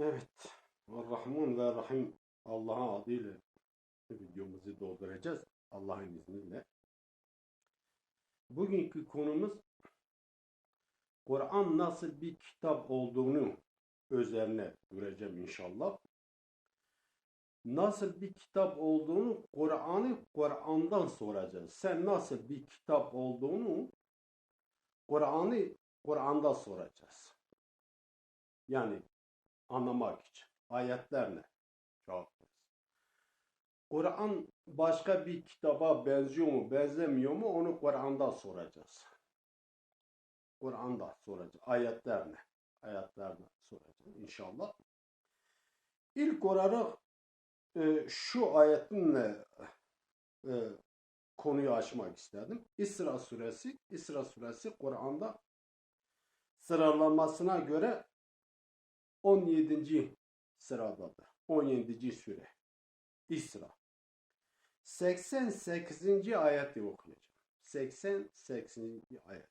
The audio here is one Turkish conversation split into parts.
Evet. Rahman ve Rahim Allah'ın adıyla videomuzu dolduracağız. Allah'ın izniyle. Bugünkü konumuz Kur'an nasıl bir kitap olduğunu üzerine duracağım inşallah. Nasıl bir kitap olduğunu Kur'an'ı Kur'an'dan soracağız. Sen nasıl bir kitap olduğunu Kur'an'ı Kur'an'da soracağız. Yani anlamak için. Ayetler ne? Cevap. Kur'an başka bir kitaba benziyor mu, benzemiyor mu onu Kur'an'da soracağız. Kur'an'da soracağız. Ayetler ne? Ayetler ne soracağız inşallah. İlk olarak e, şu ayetinle e, konuyu açmak istedim. İsra suresi, İsra suresi Kur'an'da sıralamasına göre 17. sıradadır. 17. süre. İsra. 88. ayeti okuyacağım. 88. ayet.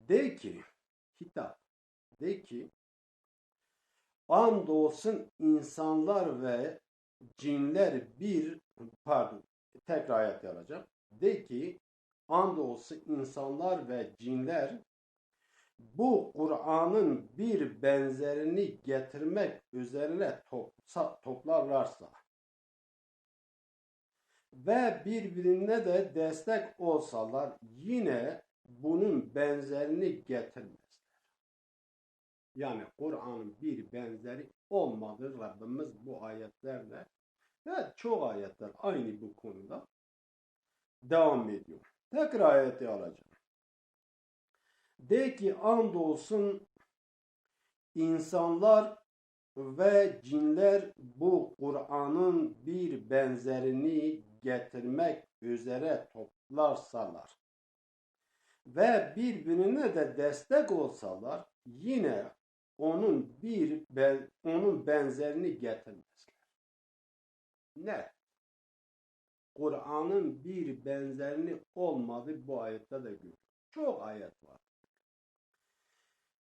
De ki, hitap, de ki, andolsun insanlar ve cinler bir, pardon, tekrar ayet alacağım. De ki, andolsun insanlar ve cinler bu Kur'an'ın bir benzerini getirmek üzerine toplarlarsa ve birbirine de destek olsalar yine bunun benzerini getirmezler. Yani Kur'an'ın bir benzeri olmadı Rabbimiz bu ayetlerle ve çok ayetler aynı bu konuda devam ediyor. Tekrar ayeti alacağım. De ki andolsun insanlar ve cinler bu Kur'an'ın bir benzerini getirmek üzere toplarsalar ve birbirine de destek olsalar yine onun bir onun benzerini getirmezler. Ne? Kur'an'ın bir benzerini olmadı bu ayette de görüyoruz. Çok ayet var.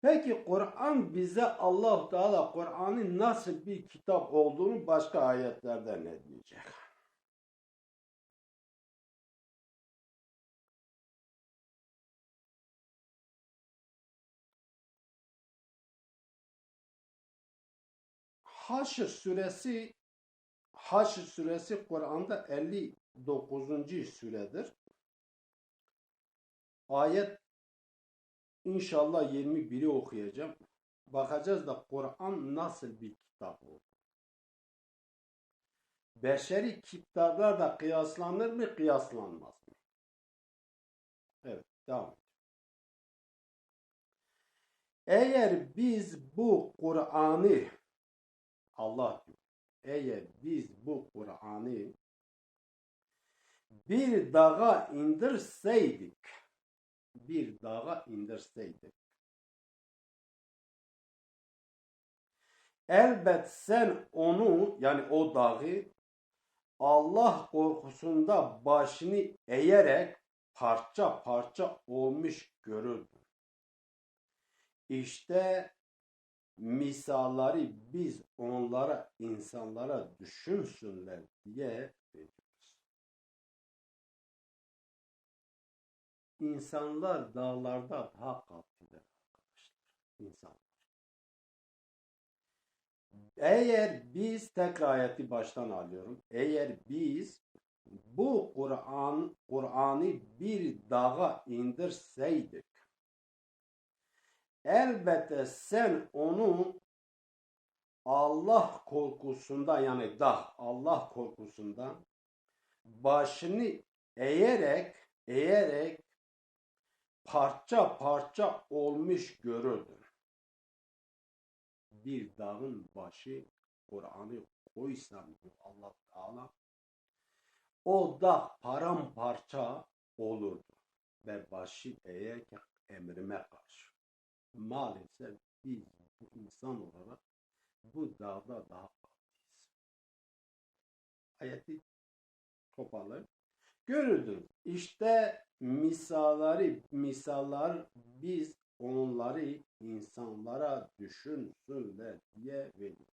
Peki Kur'an bize Allah Teala Kur'an'ın nasıl bir kitap olduğunu başka ayetlerde ne diyecek? Haşr suresi Haşr suresi Kur'an'da 59. süredir. Ayet İnşallah 21'i okuyacağım. Bakacağız da Kur'an nasıl bir kitap oldu. Beşeri kitaplar da kıyaslanır mı, kıyaslanmaz mı? Evet, devam Eğer biz bu Kur'an'ı Allah diyor. Eğer biz bu Kur'an'ı bir dağa indirseydik bir dağa indirseydi. Elbet sen onu yani o dağı Allah korkusunda başını eğerek parça parça olmuş görürdün. İşte misalları biz onlara insanlara düşünsünler diye İnsanlar dağlarda daha kalplidir arkadaşlar. İnsanlar. Eğer biz tekrar ayeti baştan alıyorum. Eğer biz bu Kur'an Kur'an'ı bir dağa indirseydik elbette sen onu Allah korkusunda yani dağ Allah korkusundan başını eğerek eğerek parça parça olmuş görürdün. Bir dağın başı Kur'an'ı koysam diyor Allah Teala o dağ paramparça olurdu ve başı eğerken emrime karşı. Maalesef biz bu insan olarak bu dağda daha kalıyız. Ayeti toparlayıp görürdünüz. İşte misalları misallar biz onları insan insanlara düşünsünler diye veriyor.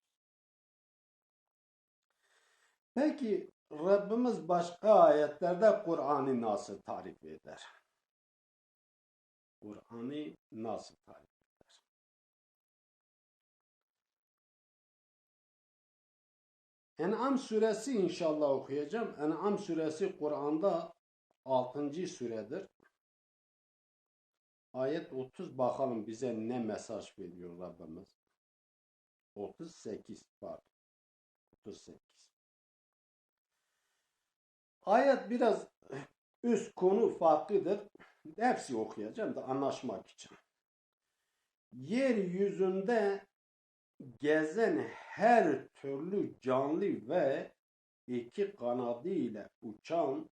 Peki Rabbimiz başka ayetlerde Kur'an'ı nasıl tarif eder? Kur'an'ı nasıl tarif eder? En'am suresi inşallah okuyacağım. En'am suresi Kur'an'da 6. suredir. Ayet 30 bakalım bize ne mesaj veriyor Rabbimiz. 38 pardon. 38. Ayet biraz üst konu farklıdır. Hepsi okuyacağım da anlaşmak için. Yeryüzünde gezen her türlü canlı ve iki kanadı ile uçan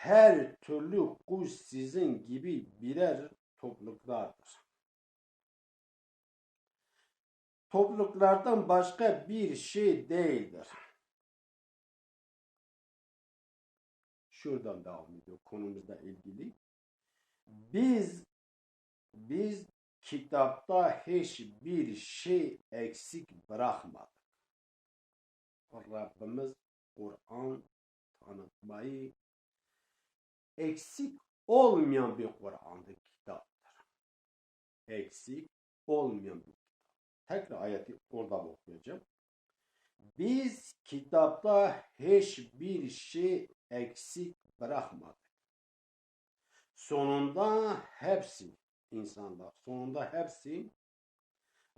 her türlü kuş sizin gibi birer topluluklardır. Topluluklardan başka bir şey değildir. Şuradan devam ediyor konumuzla ilgili. Biz biz kitapta hiçbir şey eksik bırakmadık. Rabbimiz Kur'an tanıtmayı eksik olmayan bir Kur'an'dır, kitaptır. Eksik olmayan bir. Tekrar ayeti orada okuyacağım. Biz kitapta hiçbir şey eksik bırakmadık. Sonunda hepsi insanlar, sonunda hepsi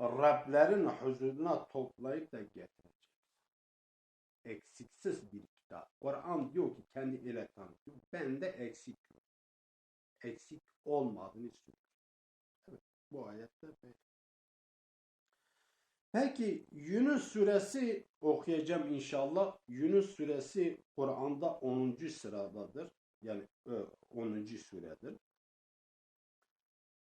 Rablerin huzuruna toplayıp da getirecek. Eksiksiz bir kitap. Kur'an diyor ki kendi ile tanıtıyor. Bende eksik. Eksik olmadığını söylüyor. Evet, bu ayette böyle. Peki Yunus suresi okuyacağım inşallah. Yunus suresi Kur'an'da 10. sıradadır. Yani 10. suredir.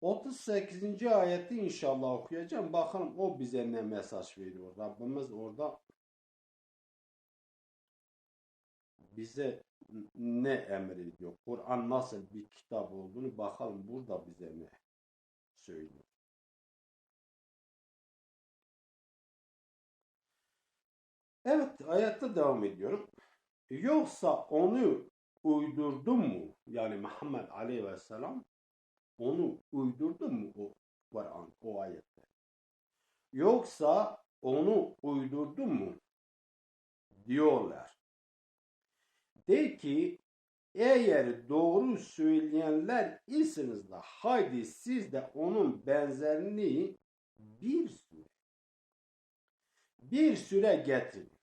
38. ayeti inşallah okuyacağım. Bakalım o bize ne mesaj veriyor. Rabbimiz orada bize ne emrediyor? Kur'an nasıl bir kitap olduğunu bakalım burada bize ne söylüyor. Evet, ayette devam ediyorum. Yoksa onu uydurdun mu? Yani Muhammed Aleyhisselam onu uydurdun mu o Kur'an, o ayette? Yoksa onu uydurdun mu? Diyorlar. De ki eğer doğru söyleyenler isiniz de haydi siz de onun benzerini bir süre bir süre getirin.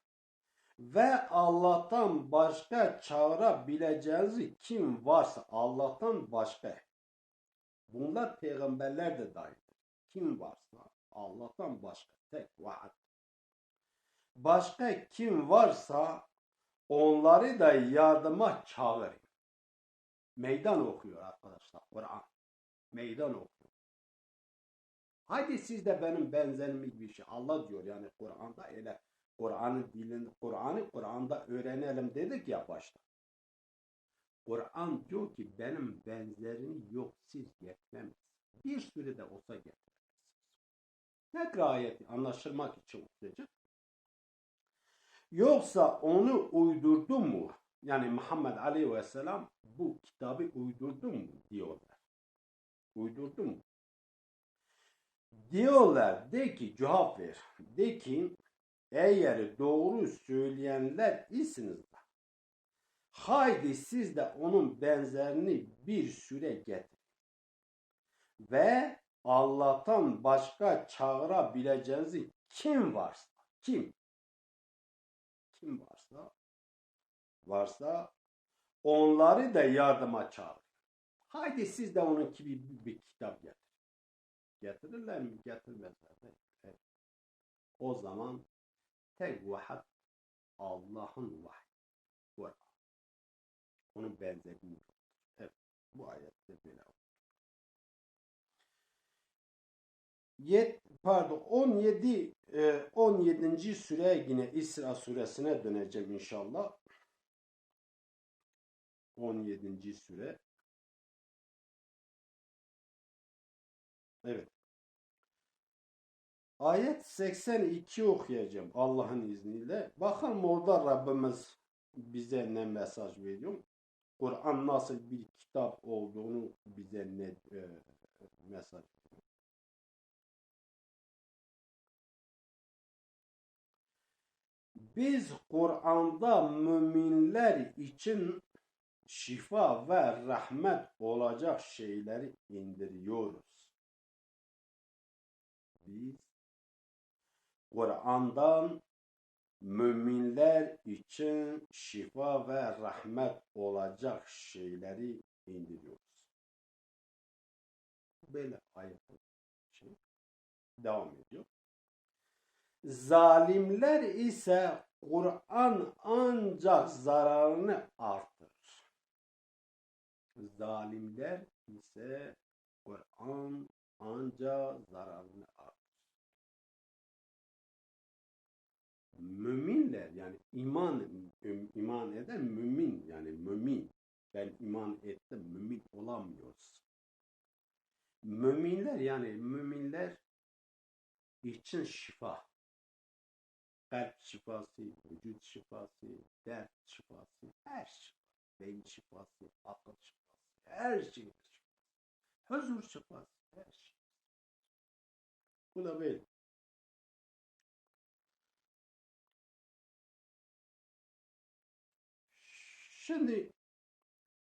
Ve Allah'tan başka çağırabileceğiniz kim varsa Allah'tan başka. Bunlar peygamberler de dahildir. Kim varsa Allah'tan başka tek vaat. Başka kim varsa onları da yardıma çağırın. Meydan okuyor arkadaşlar Kur'an. Meydan okuyor. Hadi siz de benim benzerim gibi şey. Allah diyor yani Kur'an'da öyle Kur'an'ın dilini, Kur'an'ı Kur'an'da öğrenelim dedik ya başta. Kur'an diyor ki benim benzerim yok siz getiremez. Bir süre de olsa getiremezsiniz. Tekrar ayeti anlaşılmak için okuyacak. Yoksa onu uydurdu mu? Yani Muhammed Aleyhisselam bu kitabı uydurdu mu diyorlar. Uydurdu mu? Diyorlar de ki cevap ver. De ki eğer doğru söyleyenler isiniz haydi siz de onun benzerini bir süre getirin. Ve Allah'tan başka çağırabileceğiniz kim varsa, kim? Kim varsa, varsa onları da yardıma çağırın. Haydi siz de onun gibi bir, bir kitap getirin. Getirirler mi? Getirmezler mi? Evet. O zaman tek vahat Allah'ın vahiy. Kur'an. Onun yoktur. Evet. Bu ayette böyle Yet, pardon 17 e, 17. sure yine İsra suresine döneceğim inşallah. 17. sure Evet. Ayet 82 okuyacağım Allah'ın izniyle. Bakalım orada Rabbimiz bize ne mesaj veriyor. Kur'an nasıl bir kitap olduğunu bize ne e, mesaj Biz Kur'an'da müminler için şifa ve rahmet olacak şeyleri indiriyoruz. Biz Kur'an'dan müminler için şifa ve rahmet olacak şeyleri indiriyoruz. Böyle ayet şey devam ediyor. Zalimler ise Kur'an ancak zararını artırır. Zalimler ise Kur'an ancak zararını artırır. Müminler yani iman iman eden mümin yani mümin. Ben iman ettim mümin olamıyoruz. Müminler yani müminler için şifa kalp şifası, vücut şifası, dert şifası, her şey. Beyin şifası, akıl şifası, her şey şifası. Huzur şifası, her şey. Bu da böyle. Şimdi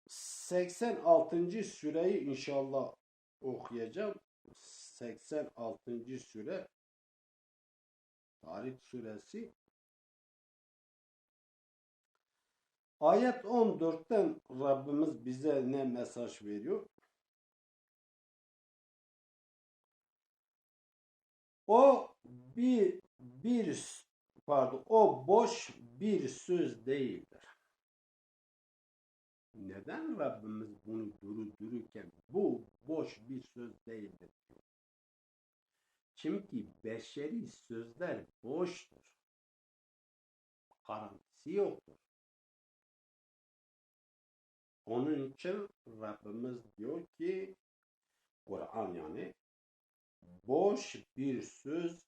86. süreyi inşallah okuyacağım. 86. süre Tarih suresi Ayet 14'ten Rabbimiz bize ne mesaj veriyor? O bir bir pardon o boş bir söz değildir. Neden Rabbimiz bunu duru dururken bu boş bir söz değildir diyor. Çünkü beşeri sözler boştur. Garantisi yoktur. Onun için Rabbimiz diyor ki Kur'an yani boş bir söz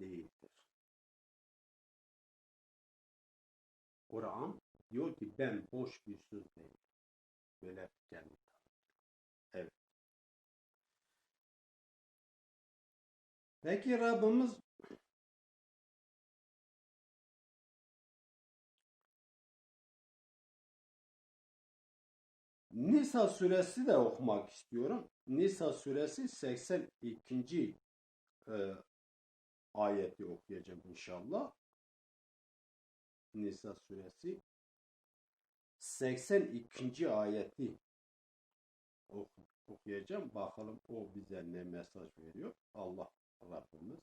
değildir. Kur'an diyor ki ben boş bir söz değilim. Böyle kendi Evet. Peki Rabbimiz Nisa suresi de okumak istiyorum. Nisa suresi 82. E, ayeti okuyacağım inşallah. Nisa suresi 82. ayeti okuyacağım. Bakalım o bize ne mesaj veriyor. Allah Rabbimiz.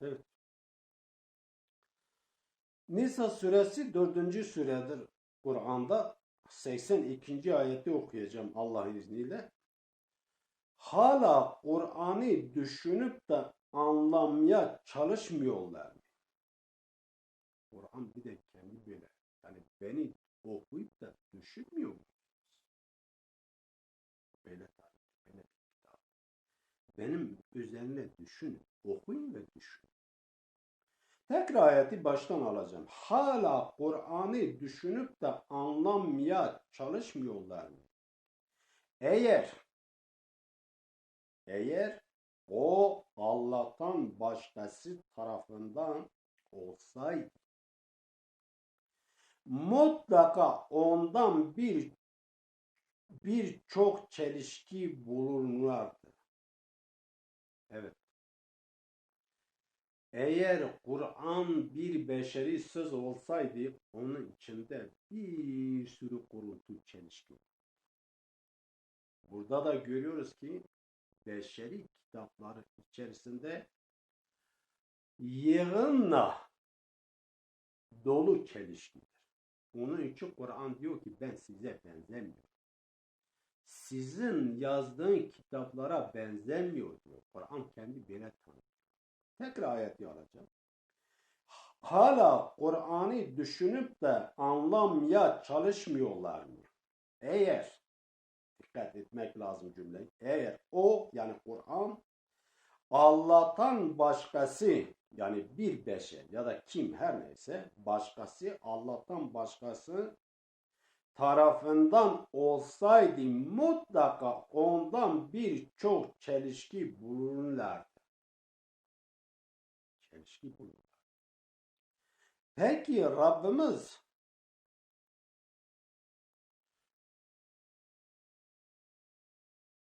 Evet. Nisa suresi dördüncü süredir Kur'an'da 82. ayeti okuyacağım Allah'ın izniyle. Hala Kur'an'ı düşünüp de anlamaya çalışmıyorlar. Kur'an bir de kendi böyle. Yani beni okuyup da düşünmüyor musunuz? Böyle tarih, böyle kitap. Benim üzerine düşün, okuyun ve düşün. Tekrar ayeti baştan alacağım. Hala Kur'an'ı düşünüp de anlamaya çalışmıyorlar mı? Eğer eğer o Allah'tan başkası tarafından olsaydı mutlaka ondan bir birçok çelişki bulunurdu. Evet. Eğer Kur'an bir beşeri söz olsaydı onun içinde bir sürü kuruntu çelişki. Burada da görüyoruz ki beşeri kitapları içerisinde yığınla dolu çelişkidir. Onun için Kur'an diyor ki ben size benzemiyorum. Sizin yazdığın kitaplara benzemiyor diyor. Kur'an kendi böyle tanıyor. Tekrar ayeti alacağım. hala Kur'an'ı düşünüp de anlamaya çalışmıyorlar mı? Eğer dikkat etmek lazım cümle. Eğer o yani Kur'an Allah'tan başkası yani bir beşer ya da kim her neyse başkası Allah'tan başkası tarafından olsaydı mutlaka ondan birçok çelişki bulurlardı. Çelişki bulurlar. Peki Rabbimiz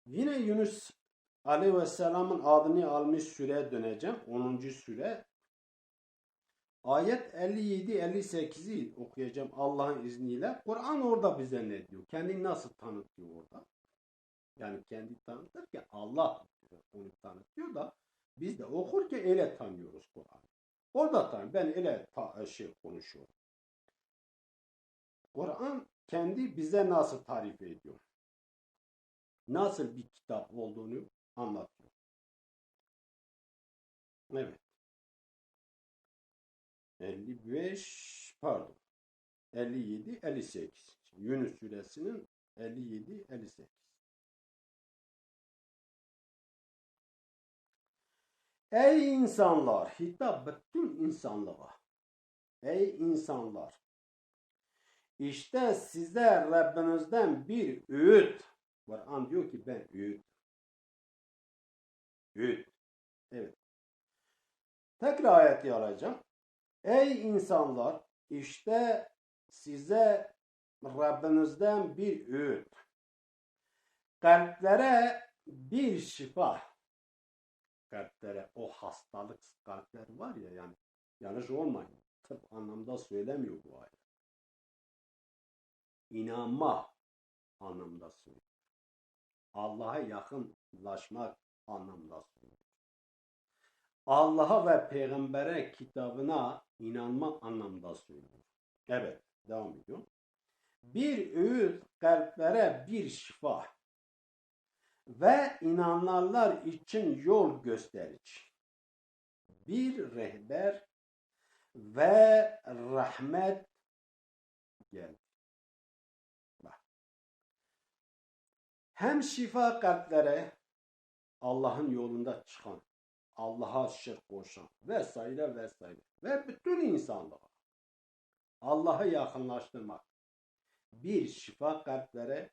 yine Yunus Aleyhisselam'ın adını almış süreye döneceğim. 10. süre. Ayet 57-58'i okuyacağım Allah'ın izniyle. Kur'an orada bize ne diyor? Kendini nasıl tanıtıyor orada? Yani kendi tanıtırken Allah onu tanıtıyor da biz de okurken öyle tanıyoruz Kur'an'ı. Orada tanı. Ben öyle ta- şey konuşuyorum. Kur'an kendi bize nasıl tarif ediyor? Nasıl bir kitap olduğunu anlatıyor. Evet. 55 pardon. 57 58. Yunus suresinin 57 58. Ey insanlar, hitap bütün insanlığa. Ey insanlar. İşte size Rabbinizden bir öğüt. Kur'an diyor ki ben öğüt. Öğüt. Evet. Tekrar ayeti alacağım. Ey insanlar işte size Rabbinizden bir öğüt. Kalplere bir şifa. Kalplere o hastalık kalpler var ya yani yanlış olmayın. Tıp anlamda söylemiyor bu ayet. İnanma anlamda söylüyor. Allah'a yakınlaşmak anlamda söylüyor. Allah'a ve peygambere kitabına inanma anlamda söylüyor. Evet, devam ediyor. Bir öğüt kalplere bir şifa ve inananlar için yol gösterici. Bir rehber ve rahmet geldi. Hem şifa kalplere Allah'ın yolunda çıkan Allah'a şirk koşan vesaire vesaire ve bütün insanlığa Allah'a yakınlaştırmak bir şifa kalplere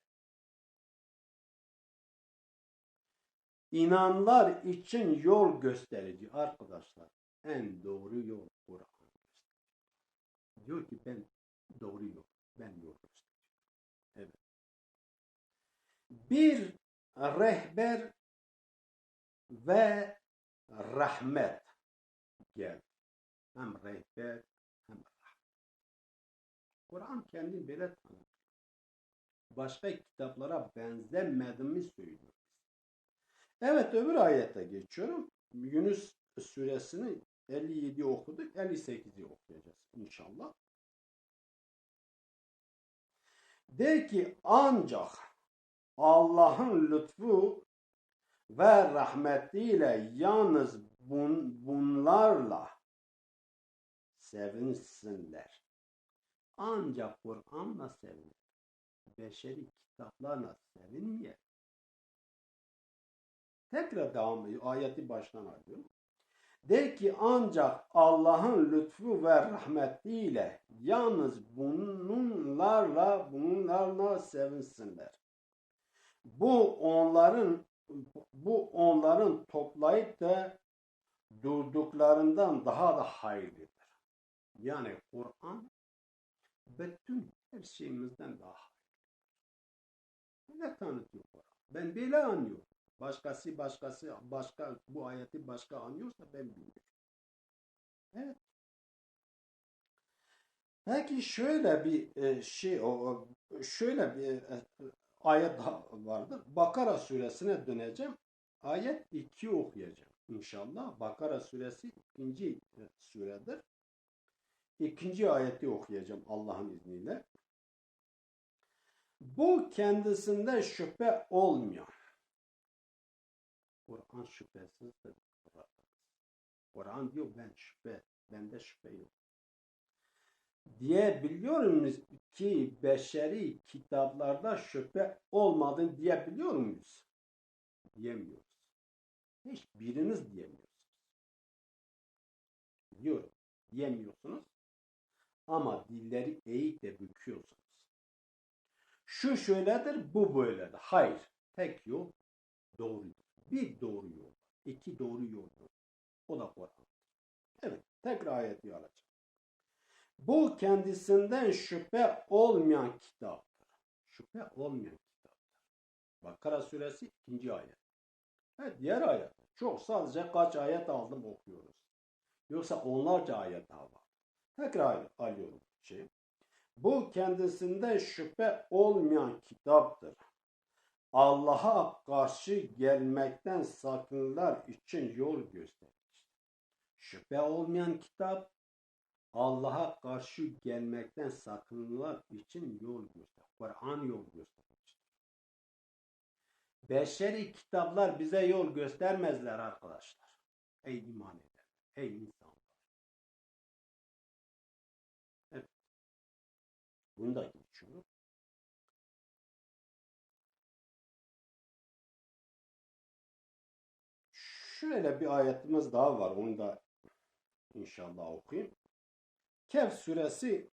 inanlar için yol gösterici arkadaşlar. En doğru yol Kur'an. Diyor ki ben doğru yol ben yol bir rehber ve rahmet geldi. Hem rehber hem rahmet. Kur'an kendini böyle tanıtıyor. Başka kitaplara benzemediğini söylüyor. Evet öbür ayete geçiyorum. Yunus suresini 57 okuduk. 58'i okuyacağız inşallah. De ki ancak Allah'ın lütfu ve rahmetiyle yalnız bun, bunlarla sevinsinler. Ancak Kur'an'la sevinir. Beşeri kitaplarla sevinmiyor. Tekrar devam ediyor. Ayeti baştan alıyorum. De ki ancak Allah'ın lütfu ve rahmetiyle yalnız bunlarla bunlarla sevinsinler. Bu onların bu onların toplayıp da durduklarından daha da hayırlıdır. Yani Kur'an bütün her şeyimizden daha hayırlıdır. Ne tanıtıyor Kur'an? Ben böyle anlıyorum. Başkası başkası başka bu ayeti başka anlıyorsa ben bilmiyorum. Evet. Peki şöyle bir e, şey şöyle bir e, ayet vardır. Bakara suresine döneceğim. Ayet 2 okuyacağım inşallah. Bakara suresi ikinci e, suredir. İkinci ayeti okuyacağım Allah'ın izniyle. Bu kendisinde şüphe olmuyor. Kur'an şüphesizdir. Kur'an diyor ben şüphe, bende şüphe yok. Diyebiliyor muyuz ki beşeri kitaplarda şüphe olmadığını diyebiliyor muyuz? Diyemiyoruz. Hiçbiriniz diyemiyorsunuz. Diyorum. Diyemiyorsunuz. Ama dilleri eğip de büküyorsunuz. Şu şöyledir, bu böyledir. Hayır. Tek yol doğrudur. Bir doğru yol. iki doğru yol. O da Kur'an. Evet. Tekrar ayeti alacağım. Bu kendisinden şüphe olmayan kitaptır. Şüphe olmayan kitaptır. Bakara suresi ikinci ayet. Evet, diğer ayet. Çok sadece kaç ayet aldım okuyoruz. Yoksa onlarca ayet daha var. Tekrar alıyorum şey. Bu kendisinde şüphe olmayan kitaptır. Allah'a karşı gelmekten sakınlar için yol göstermiştir. Şüphe olmayan kitap Allah'a karşı gelmekten sakınlar için yol göster. Kur'an yol göstermiştir. Beşeri kitaplar bize yol göstermezler arkadaşlar. Ey iman eden, ey insanlar. Evet. Bunu da geçiyorum. Şöyle bir ayetimiz daha var. Onu da inşallah okuyayım. Kehf suresi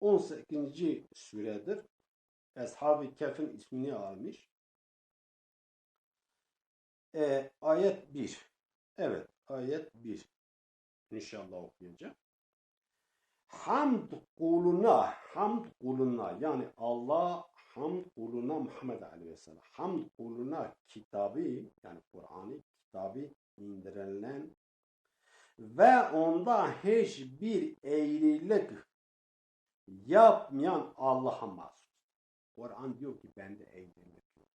18. suredir. Ashab-ı Kehf'in ismini almış. E, ayet 1. Evet, ayet 1. İnşallah okuyacağım. Hamd kuluna, hamd kuluna yani Allah hamd kuluna Muhammed Aleyhisselam. Hamd kuluna kitabı yani Kur'an'ı kitabı indirilen ve onda hiçbir eğrilik yapmayan Allah'a mahsus. Kur'an diyor ki bende eğrilik yok.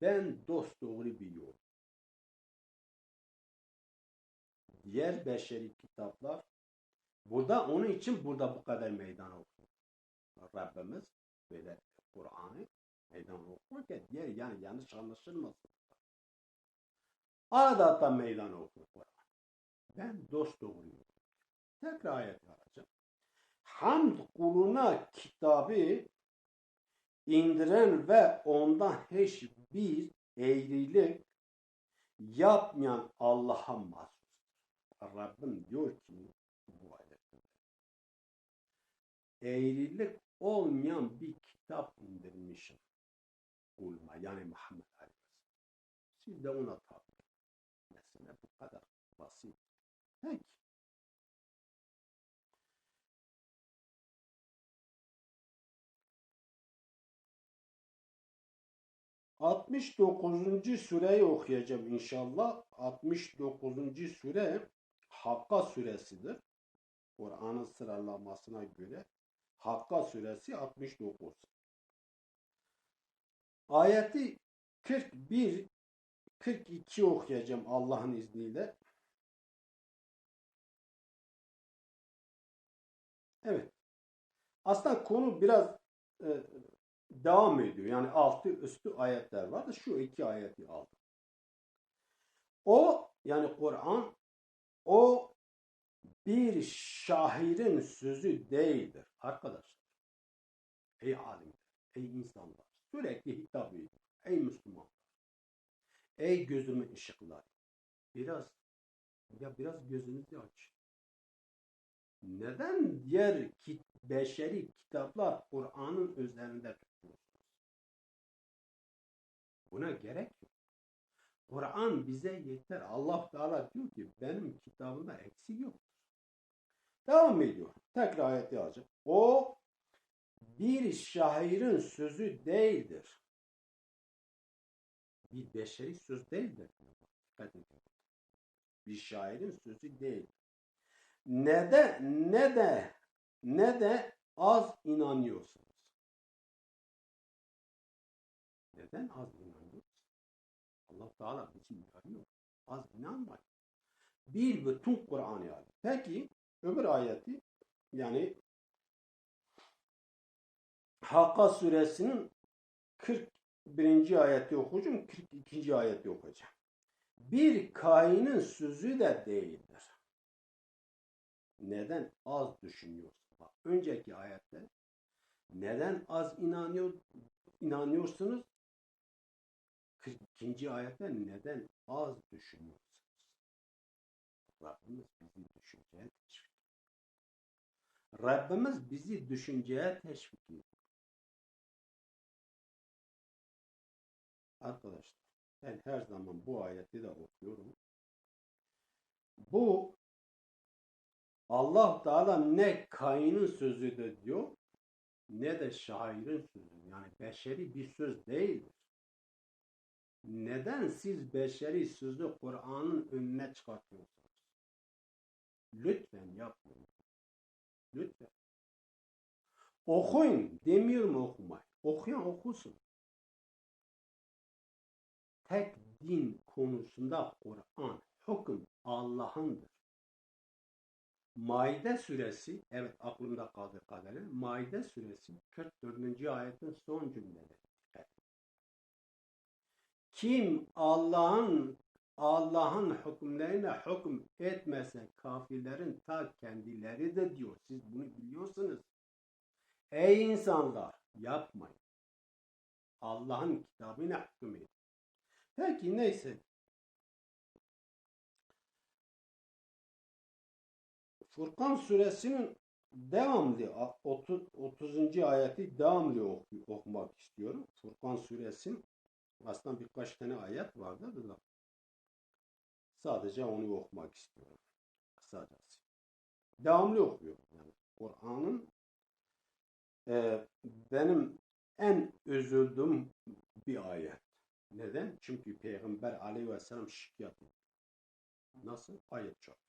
Ben dost doğru bir yol. Diğer beşeri kitaplar burada onun için burada bu kadar meydan okuyor. Rabbimiz böyle Kur'an'ı meydan okuyor ki diğer yani yanlış anlaşılmasın. Adata meydan Kur'an. Ben dost doğruyum. Tekrar ayet alacağım. Hamd kuluna kitabı indiren ve ondan hiçbir eğrilik yapmayan Allah'a mahsustur. Rabbim diyor ki bu ayette eğrilik olmayan bir kitap indirmişim kuluma yani Muhammed Aleyhisselam. Siz de ona tabi. Mesele bu kadar basit. Peki. Altmış dokuzuncu süreyi okuyacağım inşallah. 69. süre Hakka suresidir. Kur'an'ın sıralamasına göre Hakka suresi 69. Ayeti 41 42 okuyacağım Allah'ın izniyle. Evet. Aslında konu biraz e, devam ediyor. Yani altı üstü ayetler var da şu iki ayeti aldım. O yani Kur'an o bir şairin sözü değildir arkadaşlar. Ey alimler, ey insanlar sürekli hitap ediyor. Ey Müslüman. Ey gözümün ışıkları. Biraz ya biraz gözünüzü aç. Neden diğer kit, beşeri kitaplar Kur'an'ın üzerinde tutuyorsunuz? Buna gerek yok. Kur'an bize yeter. Allah Teala diyor ki benim kitabımda eksik yoktur. Devam ediyor. Tekrar ayet yazacağım. O bir şairin sözü değildir bir beşeri söz değildir. Dikkat. Bir şairin sözü değil. Ne de ne de ne de az inanıyorsunuz. Neden az inanıyorsunuz? Allah Teala bizi uyarıyor. Az inanmayın. Bir bütün Kur'an yani. Peki öbür ayeti yani Hakka suresinin 40 birinci ayeti okuyacağım, 42. ayeti okuyacağım. Bir kainin sözü de değildir. neden az düşünüyorsun? Bak, önceki ayette neden az inanıyor inanıyorsunuz? İkinci ayette neden az düşünüyorsunuz? Rabbimiz bizi düşünceye teşvik. Rabbimiz bizi düşünceye teşvik ediyor. Arkadaşlar ben her zaman bu ayeti de okuyorum. Bu Allah Teala ne Kain'in sözüdür diyor ne de şairin sözü. Yani beşeri bir söz değildir. Neden siz beşeri sözü Kur'an'ın önüne çıkartıyorsunuz? Lütfen yapmayın. Lütfen. Okuyun. Demiyorum okumayın. Okuyan okusun. Tek din konusunda Kur'an, hüküm Allah'ındır. Maide suresi, evet aklımda kaldı kadarıyla, Maide suresi 44. ayetin son cümleleri. Kim Allah'ın Allah'ın hükümlerine hüküm etmese kafirlerin ta kendileri de diyor. Siz bunu biliyorsunuz. Ey insanlar yapmayın. Allah'ın kitabına hüküm edin. Peki neyse. Furkan suresinin devamlı 30. 30. ayeti devamlı oku, okumak istiyorum. Furkan suresinin aslında birkaç tane ayet vardı da sadece onu okumak istiyorum. Kısacası. Devamlı okuyorum. Yani Kur'an'ın e, benim en üzüldüğüm bir ayet. Neden? Çünkü Peygamber aleyhisselam şikayet ediyor. Nasıl? Ayet çok.